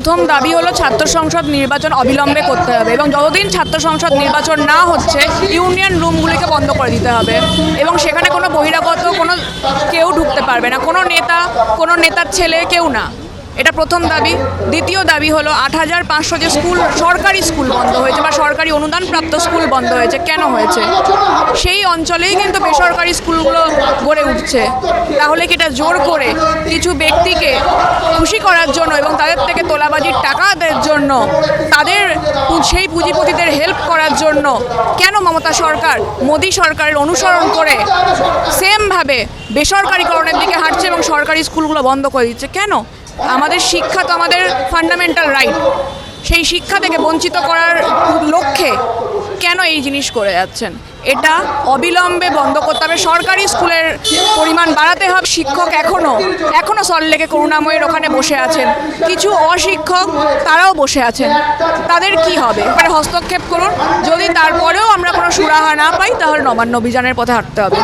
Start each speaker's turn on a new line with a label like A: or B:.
A: প্রথম দাবি হলো ছাত্র সংসদ নির্বাচন অবিলম্বে করতে হবে এবং যতদিন ছাত্র সংসদ নির্বাচন না হচ্ছে, ইউনিয়ন রুমগুলিকে বন্ধ করে দিতে হবে। এবং সেখানে কোনো বহিরাগত কোনো কেউ ঢুকতে পারবে না। কোনো নেতা, কোনো নেতার ছেলে কেউ না। এটা প্রথম দাবি। দ্বিতীয় দাবি হলো আট হাজার পাঁচশো যে স্কুল, সরকারি স্কুল বন্ধ হয়েছে বা সরকারি অনুদানপ্রাপ্ত স্কুল বন্ধ হয়েছে, কেন হয়েছে? সেই অঞ্চলেই কিন্তু বেসরকারি স্কুলগুলো গড়ে উঠছে। তাহলে কি এটা জোর করে কিছু ব্যক্তিকে খুশি করার জন্য এবং তাদের থেকে তোলাবাজির টাকা দেওয়ার জন্য, তাদের সেই পুঁজিপতিদের হেল্প করার জন্য কেন মমতা সরকার, মোদী সরকারের অনুসরণ করে সেমভাবে বেসরকারিকরণের দিকে হাঁটছে এবং সরকারি স্কুলগুলো বন্ধ করে দিচ্ছে? কেন? আমাদের শিক্ষা তো আমাদের ফান্ডামেন্টাল রাইট সেই শিক্ষা থেকে বঞ্চিত করার লক্ষ্যে কেন এই জিনিস করে যাচ্ছেন? এটা অবিলম্বে বন্ধ করতে হবে। সরকারি স্কুলের পরিমাণ বাড়াতে হবে। শিক্ষক এখনও এখনও সল্লেকে করুণাময়ের ওখানে বসে আছেন। কিছু অশিক্ষক তারাও বসে আছেন। তাদের কি হবে? এবারে হস্তক্ষেপ করুন। যদি তারপরেও আমরা কোনো সুরাহা না পাই, তাহলে নবান্ন অভিযানের পথে হাঁটতে হবে।